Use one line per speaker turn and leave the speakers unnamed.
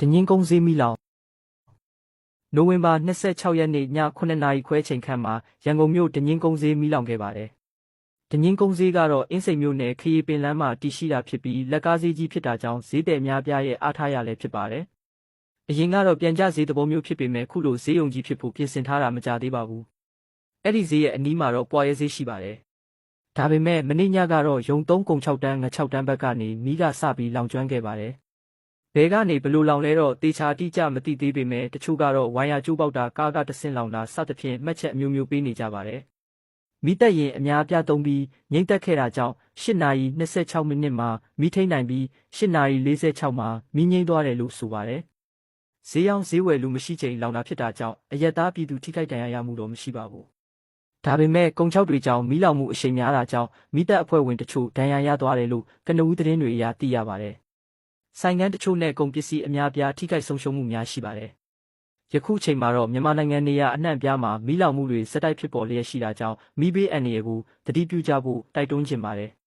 ဒညင်းကုန်းဈေးမီလောင်နိုဝင်ဘာ26ရက်နေ့ည9နာရီခွဲချိန်ခန့်မှာရန်ကုန်မြို့ဒညင်းကုန်းဈေးမီလောင်ခဲ့ပါတယ်။ဒညင်းကုန်းဈေးကတော့အင်းစိန်မြို့နယ်ခရီးပင်လမ်းမှာတည်ရှိတာဖြစ်ပြီးလက်ကားဈေးကြီးဖြစ်တာကြောင့်ဈေးတယ်များပြားရဲ့အားထားရလည်းဖြစ်ပါတယ်။အရင်ကတော့ပြန်ကျဈေးသဘောမျိုးဖြစ်ပေမဲ့ခုလိုဈေးုံကြီးဖြစ်ဖို့ပြင်ဆင်ထားတာမကြသေးပါဘူး။အဲ့ဒီဈေးရဲ့အနီးမှာတော့ပွာရဲဈေးရှိပါတယ်။ဒါပေမဲ့မနေ့ညကတော့ယုံ3ကုံ6တန်းင6တန်းဘက်ကနေမီးကစပြီးလောင်ကျွမ်းခဲ့ပါတယ်။ ဘဲကနေဘလို့လောင်လဲတော့တေချာတိကျမသိသေးပေမဲ့တချို့ကတော့ဝိုင်းရကျိုးပေါက်တာကားကတဆင့်လောင်တာစသဖြင့်မှတ်ချက်အမျိုးမျိုးပေးနေကြပါတယ်။မီးတက်ရင်အများအပြားသုံးပြီးငိမ့်တက်ခဲ့တာကြောင့်8နာရီ26မိနစ်မှာမီးထိန်နိုင်ပြီး8နာရီ46မှာမီးငိမ့်သွားတယ်လို့ဆိုပါတယ်။ဈေးရောင်းဈေးဝယ်လူမရှိချိန်လောင်တာဖြစ်တာကြောင့်အရက်သားပြည်သူထိခိုက်ဒဏ်ရာရမှုတော့မရှိပါဘူး။ဒါပေမဲ့ကုံချောက်တွေကြောင့်မီးလောင်မှုအရှိန်များတာကြောင့်မိသက်အဖွဲ့ဝင်တချို့ဒဏ်ရာရသွားတယ်လို့ကနဦးသတင်းတွေအရသိရပါတယ်။ ဆိုင်ငန်းတချို့နဲ့ကုန်ပစ္စည်းအများပြားထိခိုက်ဆုံးရှုံးမှုများရှိပါတယ်။ယခုချိန်မှာတော့မြန်မာနိုင်ငံနေရာအနှံ့ပြားမှာမီးလောင်မှုတွေစက်တိုက်ဖြစ်ပေါ်လျက်ရှိတာကြောင့်မီးဘေးအန္တရာယ်ကိုတတိပြုကြဖို့တိုက်တွန်းချင်ပါတယ်။